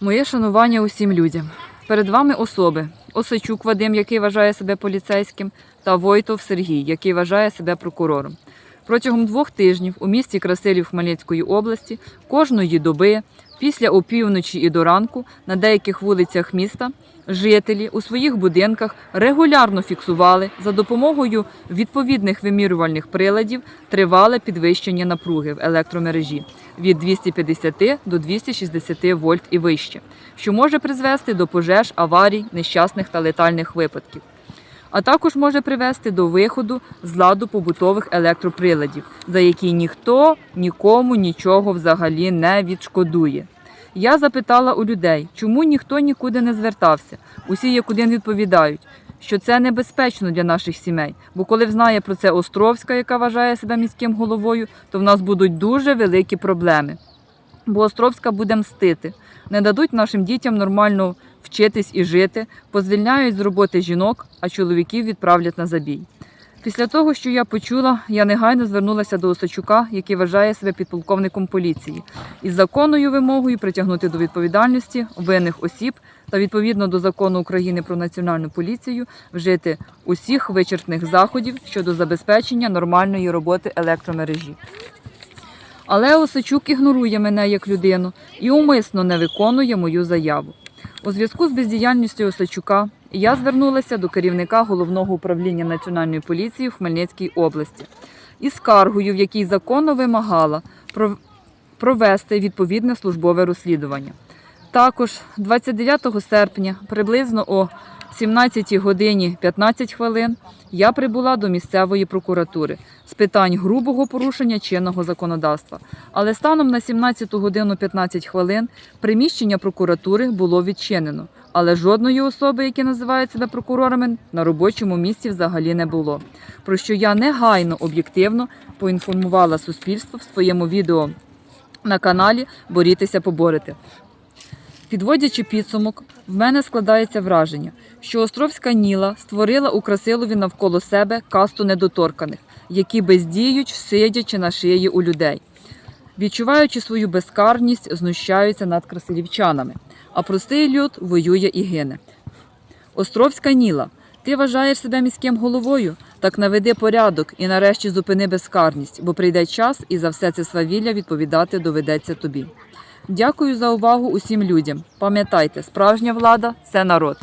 Моє шанування усім людям. Перед вами особи Осачук Вадим, який вважає себе поліцейським, та Войтов Сергій, який вважає себе прокурором. Протягом двох тижнів у місті Красилів Хмельницької області кожної доби, після опівночі і до ранку, на деяких вулицях міста жителі у своїх будинках регулярно фіксували за допомогою відповідних вимірювальних приладів тривале підвищення напруги в електромережі від 250 до 260 вольт і вище, що може призвести до пожеж, аварій, нещасних та летальних випадків. А також може привести до виходу з ладу побутових електроприладів, за які ніхто нікому нічого взагалі не відшкодує. Я запитала у людей, чому ніхто нікуди не звертався. Усі як один відповідають, що це небезпечно для наших сімей. Бо коли взнає про це Островська, яка вважає себе міським головою, то в нас будуть дуже великі проблеми. Бо Островська буде мстити, не дадуть нашим дітям нормально вчитись і жити, позвільняють з роботи жінок, а чоловіків відправлять на забій. Після того, що я почула, я негайно звернулася до Осачука, який вважає себе підполковником поліції, із законною вимогою притягнути до відповідальності винних осіб та відповідно до закону України про національну поліцію вжити усіх вичерпних заходів щодо забезпечення нормальної роботи електромережі. Але Осачук ігнорує мене як людину і умисно не виконує мою заяву. У зв'язку з бездіяльністю Осачука я звернулася до керівника головного управління Національної поліції в Хмельницькій області із скаргою, в якій законно вимагала провести відповідне службове розслідування. Також 29 серпня, приблизно о 17 годині 15 хвилин, я прибула до місцевої прокуратури з питань грубого порушення чинного законодавства. Але станом на 17 годину 15 хвилин приміщення прокуратури було відчинено, але жодної особи, які називають себе прокурорами, на робочому місці взагалі не було. Про що я негайно об'єктивно поінформувала суспільство в своєму відео на каналі Борітеся поборете. Підводячи підсумок, в мене складається враження, що Островська Ніла створила у Красилові навколо себе касту недоторканих, які бездіють, сидячи на шиї у людей. Відчуваючи свою безкарність, знущаються над красилівчанами, а простий люд воює і гине. Островська Ніла, ти вважаєш себе міським головою? Так наведи порядок і нарешті зупини безкарність, бо прийде час і за все це свавілля відповідати доведеться тобі. Дякую за увагу усім людям. Пам'ятайте, справжня влада це народ.